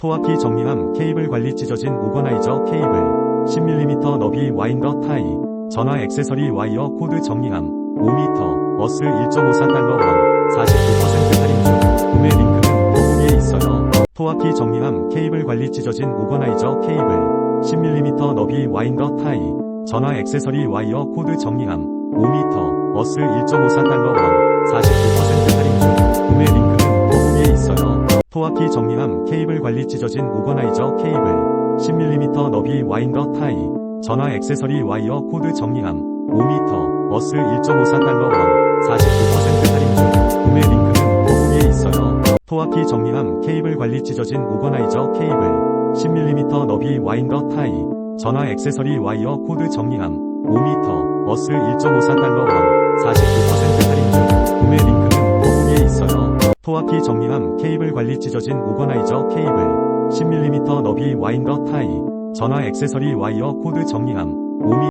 토화키 정리함 케이블 관리 찢어진 오거나이저 케이블. 10mm 너비 와인더 타이. 전화 액세서리 와이어 코드 정리함. 5m 어스 1.54달러 원. 49% 할인 중. 구매 링크는 더보기에 있어요. 토화키 정리함 케이블 관리 찢어진 오거나이저 케이블. 10mm 너비 와인더 타이. 전화 액세서리 와이어 코드 정리함. 5m 어스 1.54달러 원 토화키 정리함 케이블 관리 찢어진 오거나이저 케이블. 10mm 너비 와인더 타이. 전화 액세서리 와이어 코드 정리함. 5m 어스 1.54달러 원. 49% 할인 중. 구매 링크는 더보기에 있어요. 토화키 정리함 케이블 관리 찢어진 오거나이저 케이블. 10mm 너비 와인더 타이. 전화 액세서리 와이어 코드 정리함. 5m 어스 1.54달러 원 토화키 정리함 케이블 관리 찢어진 오거나이저 케이블. 10mm 너비 와인더 타이. 전화 액세서리 와이어 코드 정리함. 5m